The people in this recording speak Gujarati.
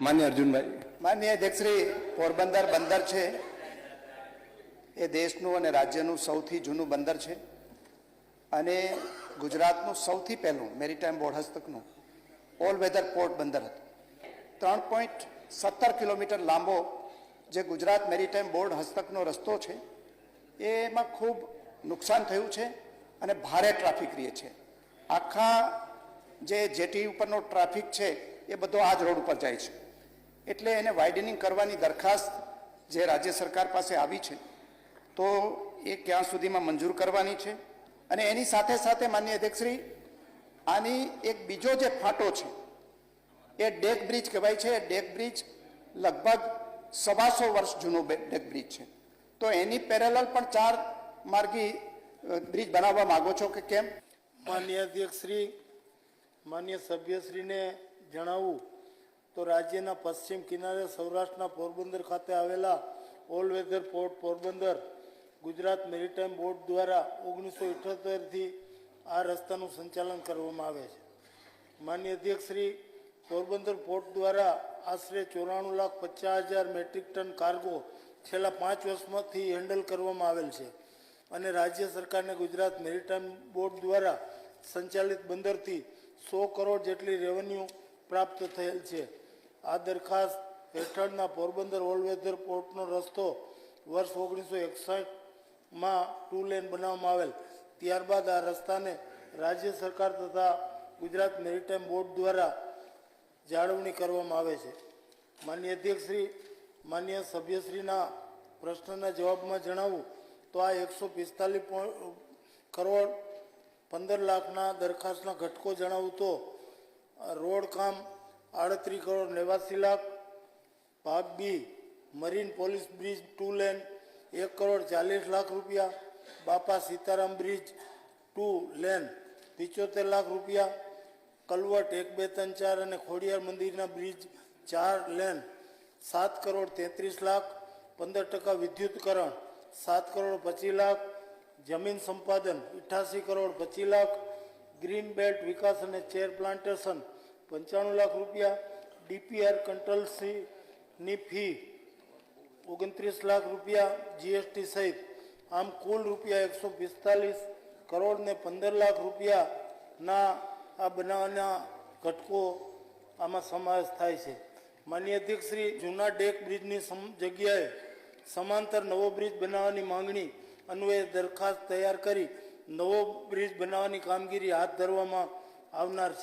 માન્ય અર્જુનભાઈ. માન્ય અધ્યક્ષશ્રી, પોરબંદર બંદર છે. એ દેશનું અને રાજ્યનું સૌથી જૂનું બંદર છે. અને ગુજરાતનું સૌથી પહેલું મેરીટાઈમ બોર્ડ હસ્તકનું ઓલ વેધર પોર્ટ બંદર હતું. ત્રણ પોઈન્ટ સત્તર કિલોમીટર લાંબો જે ગુજરાત મેરીટાઈમ બોર્ડ હસ્તકનો રસ્તો છે. એમાં ખૂબ નુકસાન થયું છે અને ભારે ટ્રાફિક રહે છે. આખા જે જેટી ઉપરનો ટ્રાફિક છે એ બધો આ જ રોડ ઉપર જાય છે. એટલે એને વાઇડનિંગ કરવાની દરખાસ્ત જે રાજ્ય સરકાર પાસે આવી છે, તો એ ક્યાં સુધીમાં મંજૂર કરવાની છે? અને એની સાથે સાથે માન્ય અધ્યક્ષશ્રી, આની એક બીજો જે ફાટો છે, એ ડેક બ્રિજ કહેવાય છે. એ ડેક બ્રિજ લગભગ સવાસો વર્ષ જૂનો ડેક બ્રિજ છે. તો એની પેરેલલ પણ ચાર માર્ગી બ્રિજ બનાવવા માગો છો કે કેમ? માન્ય અધ્યક્ષશ્રી, માન્ય સભ્યશ્રીને જણાવું તો રાજ્યના પશ્ચિમ કિનારે સૌરાષ્ટ્રના પોરબંદર ખાતે આવેલા all weather port Porbandar, Gujarat maritime board દ્વારા ઓગણીસો ઇઠોતેરથી આ રસ્તાનું સંચાલન કરવામાં આવે છે. માન્ય અધ્યક્ષશ્રી, પોરબંદર પોર્ટ દ્વારા આશરે ચોરાણું લાખ પચાસ હજાર મેટ્રિક ટન કાર્ગો છેલ્લા પાંચ વર્ષમાંથી હેન્ડલ કરવામાં આવેલ છે અને રાજ્ય સરકારને ગુજરાત મેરીટાઈમ બોર્ડ દ્વારા સંચાલિત બંદરથી સો કરોડ જેટલી રેવન્યુ પ્રાપ્ત થયેલ છે. આ દરખાસ્ત હેઠળના પોરબંદર ઓલ વેધર પોર્ટનો રસ્તો વર્ષ ઓગણીસો એકસઠમાં ટુ લેન બનાવવામાં આવેલ. ત્યારબાદ આ રસ્તાને રાજ્ય સરકાર તથા ગુજરાત મેરીટાઈમ બોર્ડ દ્વારા જાળવણી કરવામાં આવે છે. માન્ય અધ્યક્ષશ્રી માન્ય સભ્યશ્રીના પ્રશ્નના જવાબમાં જણાવું તો આ એકસો પિસ્તાલીસ કરોડ પંદર લાખના દરખાસ્તના ઘટકો જણાવું તો રોડ કામ આડત્રીસ કરોડ નેવાસી લાખ. ભાગ B, marine police bridge two lane, એક કરોડ ચાલીસ લાખ રૂપિયા. Bapa Sitaram bridge two lane, પિચોતેર lakh રૂપિયા. કલવટ એક, બે, ત્રણ, ચાર અને ખોડિયાર મંદિરના બ્રિજ ચાર લેન, સાત કરોડ તેત્રીસ લાખ. પંદર ટકા વિદ્યુતકરણ, સાત કરોડ પચીસ લાખ. જમીન સંપાદન અઠ્યાસી કરોડ પચીસ લાખ. ગ્રીન બેલ્ટ વિકાસ અને ચેર પ્લાન્ટેશન પંચાણું લાખ રૂપિયા ડીપીઆર કંટ્રોલસીની ફી, ઓગણત્રીસ લાખ રૂપિયા જીએસટી સહિત, આમ કુલ રૂપિયા એકસો પિસ્તાલીસ કરોડ ને પંદર લાખ રૂપિયાના આ બનાવવાના ઘટકો આમાં સમાવેશ થાય છે. માન્ય અધ્યક્ષશ્રી જૂના ડેક બ્રિજની જગ્યાએ સમાંતર નવો બ્રિજ બનાવવાની માંગણી અન્વયે દરખાસ્ત તૈયાર કરી નવો બ્રિજ બનાવવાની કામગીરી હાથ ધરવામાં આવનાર છે.